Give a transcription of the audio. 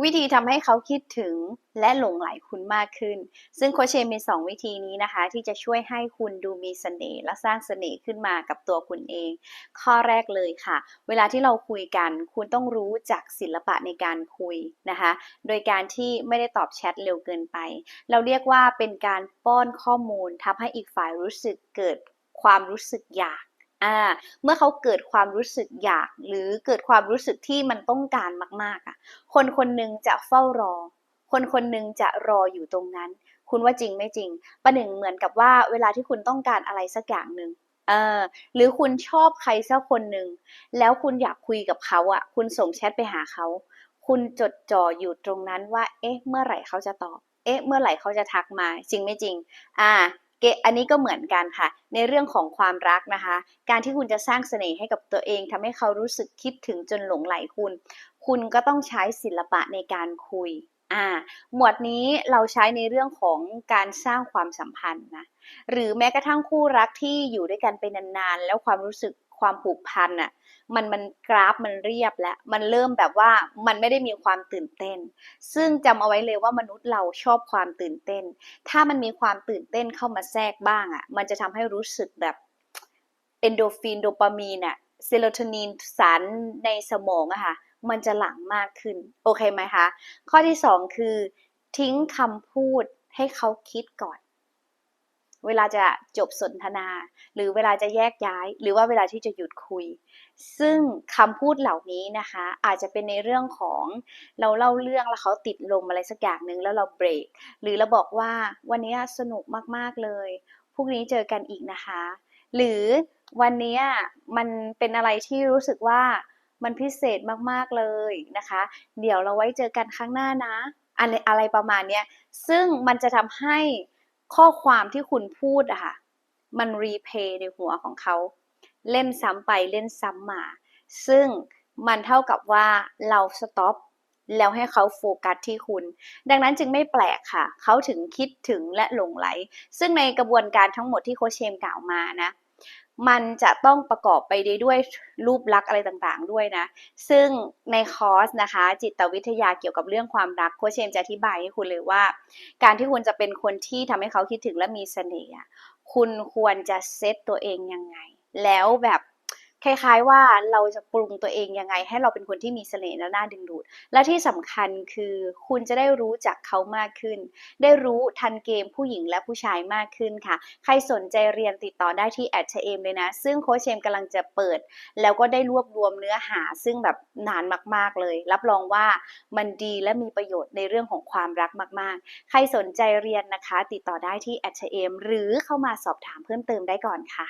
วิธีทำให้เขาคิดถึงและหลงไหลคุณมากขึ้น ซึ่งโคชเชมี 2 วิธีนี้นะคะ ที่จะช่วยให้คุณดูมีเสน่ห์และสร้างเสน่ห์ขึ้นมากับตัวคุณเอง ข้อแรกเลยค่ะ เวลาที่เราคุยกัน คุณต้องรู้จักศิลปะในการคุยนะคะ โดยการที่ไม่ได้ตอบแชทเร็วเกินไป เราเรียกว่าเป็นการป้อนข้อมูลทำให้อีกฝ่ายรู้สึกเกิดความรู้สึกอยาก อ่าเมื่อเขาเกิดความรู้สึกอยาก หรือเกิดความรู้สึกที่มันต้องการมากๆอะคนคนหนึ่งจะเฝ้ารอ คนคนหนึ่งจะรออยู่ตรงนั้น คุณว่าจริงไม่จริง ประหนึ่งเหมือนกับว่าเวลาที่คุณต้องการอะไรสักอย่างหนึ่งเออหรือคุณชอบใครสักคนหนึ่งแล้วคุณอยากคุยกับเขาอะ คุณส่งแชทไปหาเขาคุณจดจ่ออยู่ตรงนั้นว่า เอ๊ะ เมื่อไหร่เขาจะตอบ เอ๊ะ เมื่อไหร่เขาจะทักมา จริงไม่จริง อ่า เกอันนี้ก็เหมือนกันค่ะ ในเรื่องของความรักนะคะ การที่คุณจะสร้างเสน่ห์ให้กับตัวเองทำให้เขารู้สึกคิดถึงจนหลงไหลคุณ คุณก็ต้องใช้ศิลปะในการคุยอ่าหมวดนี้เราใช้ในเรื่องของการสร้างความสัมพันธ์นะหรือแม้กระทั่งคู่รักที่อยู่ด้วยกันไปนานๆ แล้วความรู้สึก ความผูกพันอะมันมันกราฟมันเรียบแล้ว มันเริ่มแบบว่ามันไม่ได้มีความตื่นเต้น ซึ่งจำเอาไว้เลยว่ามนุษย์เราชอบความตื่นเต้น ถ้ามันมีความตื่นเต้นเข้ามาแทรกบ้างอะมันจะทำให้รู้สึกแบบเอนโดฟินโดปามีนอะเซโรโทนินสารในสมองอะค่ะมันจะหลั่งมากขึ้น โอเคไหมคะ ข้อที่สองคือ ทิ้งคำพูดให้เขาคิดก่อน เวลาจะจบสนทนา หรือเวลาจะแยกย้าย หรือว่าเวลาที่จะหยุดคุย ซึ่งคำพูดเหล่านี้นะคะ อาจจะเป็นในเรื่องของเราเล่าเรื่องแล้วเขาติดลมอะไรสักอย่างหนึ่งแล้วเราเบรก หรือเราบอกว่าวันนี้สนุกมากๆเลยพรุ่งนี้เจอกันอีกนะคะ หรือวันนี้มันเป็นอะไรที่รู้สึกว่ามันพิเศษมากๆเลยนะคะ เดี๋ยวเราไว้เจอกันครั้งหน้านะอะไรอะไรประมาณนี้ซึ่งมันจะทำให้ ข้อความที่คุณพูดอะค่ะ มันรีเพย์ในหัวของเขา เล่นซ้ำไปเล่นซ้ำมา ซึ่งมันเท่ากับว่าเราสต็อปแล้วให้เขาโฟกัสที่คุณ ดังนั้นจึงไม่แปลกค่ะ เขาถึงคิดถึงและหลงไหล ซึ่งในกระบวนการทั้งหมดที่โคชเชมกล่าวมานะ มันจะต้องประกอบไปด้วยรูปลักษณ์อะไรต่างๆ ด้วยนะ ซึ่งในคอร์สนะคะ จิตวิทยาเกี่ยวกับเรื่องความรักโคชเชมจะอธิบายให้คุณเลยว่า การที่คุณจะเป็นคนที่ทำให้เขาคิดถึงและมีเสน่ห์คุณควรจะเซตตัวเองยังไง แล้วแบบ คล้ายๆว่าเราจะปรุงตัวเองยังไง ให้เราเป็นคนที่มีเสน่ห์และน่าดึงดูด และที่สำคัญคือคุณจะได้รู้จักเขามากขึ้น ได้รู้ทันเกมผู้หญิงและผู้ชายมากขึ้นค่ะ ใครสนใจเรียนติดต่อได้ที่แอดเชมเลยนะ ซึ่งโค้ชเชมกำลังจะเปิด แล้วก็ได้รวบรวมเนื้อหา ซึ่งแบบนานมากๆเลย รับรองว่ามันดีและมีประโยชน์ในเรื่องของความรักมากๆ ใครสนใจเรียนนะคะ ติดต่อได้ที่แอดเชมหรือเข้ามาสอบถามเพิ่มเติมได้ก่อนค่ะ